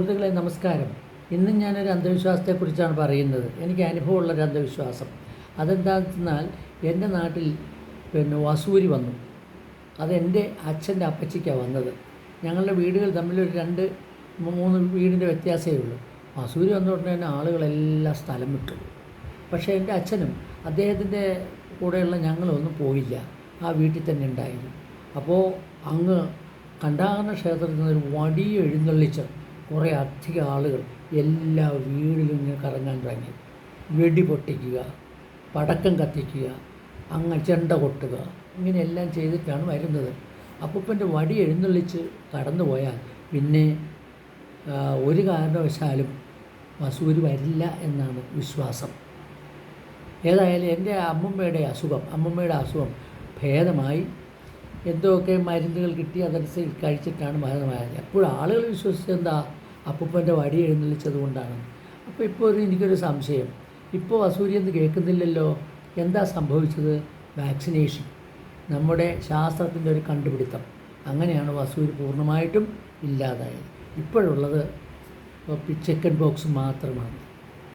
സുഹൃത്തുക്കളെ നമസ്കാരം. ഇന്ന് ഞാനൊരു അന്ധവിശ്വാസത്തെക്കുറിച്ചാണ് പറയുന്നത്. എനിക്ക് അനുഭവമുള്ളൊരു അന്ധവിശ്വാസം. അതെന്താണെന്നാൽ എന്റെ നാട്ടിൽ പിന്നെ വസൂരി വന്നു. അതെന്റെ അച്ഛന്റെ അപ്പച്ചിക്കാണ് വന്നത്. ഞങ്ങളുടെ വീടുകൾ തമ്മിലൊരു രണ്ട് മൂന്ന് വീടിന്റെ വ്യത്യാസമേ ഉള്ളൂ. വസൂരി വന്ന ഉടനെ തന്നെ ആളുകളെല്ലാം സ്ഥലം വിട്ടു. പക്ഷേ എന്റെ അച്ഛനും അദ്ദേഹത്തിന്റെ കൂടെയുള്ള ഞങ്ങളൊന്നും പോയില്ല. ആ വീട്ടിൽ തന്നെ ഉണ്ടായിരുന്നു. അപ്പോൾ അങ്ങ് കണ്ടാകുന്ന ക്ഷേത്രത്തിൽ നിന്നൊരു വടി എഴുന്നള്ളിച്ച് കുറേ അധികം ആളുകൾ എല്ലാ വീടിലും ഇങ്ങനെ കറങ്ങാൻ തുടങ്ങി വെടി പൊട്ടിക്കുക പടക്കം കത്തിക്കുക അങ്ങ് ചെണ്ട കൊട്ടുക ഇങ്ങനെയെല്ലാം ചെയ്തിട്ടാണ് വരുന്നത്. അപ്പൂപ്പന്റെ വടി എഴുന്നള്ളിച്ച് കടന്നു പോയാൽ പിന്നെ ഒരു കാരണവശാലും വസൂരി വരില്ല എന്നാണ് വിശ്വാസം. ഏതായാലും എന്റെ അമ്മമ്മയുടെ അസുഖം അമ്മമ്മയുടെ അസുഖം ഭേദമായി. എന്തൊക്കെ മരുന്നുകൾ കിട്ടി അതനുസരിച്ച് കഴിച്ചിട്ടാണ് മരണമായത് എപ്പോഴും ആളുകൾ വിശ്വസിച്ചത് എന്താ? അപ്പൂപ്പന്റെ വടി എഴുന്നള്ളിച്ചത് കൊണ്ടാണ്. അപ്പോൾ ഇപ്പോൾ ഒരു എനിക്കൊരു സംശയം. ഇപ്പോൾ അസൂര്യന്ന് കേൾക്കുന്നില്ലല്ലോ. എന്താ സംഭവിച്ചത്? വാക്സിനേഷൻ. നമ്മുടെ ശാസ്ത്രത്തിന്റെ ഒരു കണ്ടുപിടുത്തം. അങ്ങനെയാണ് വസൂരി പൂർണമായിട്ടും ഇല്ലാതായത്. ഇപ്പോഴുള്ളത് ചിക്കൻ ബോക്സ് മാത്രമാണ്.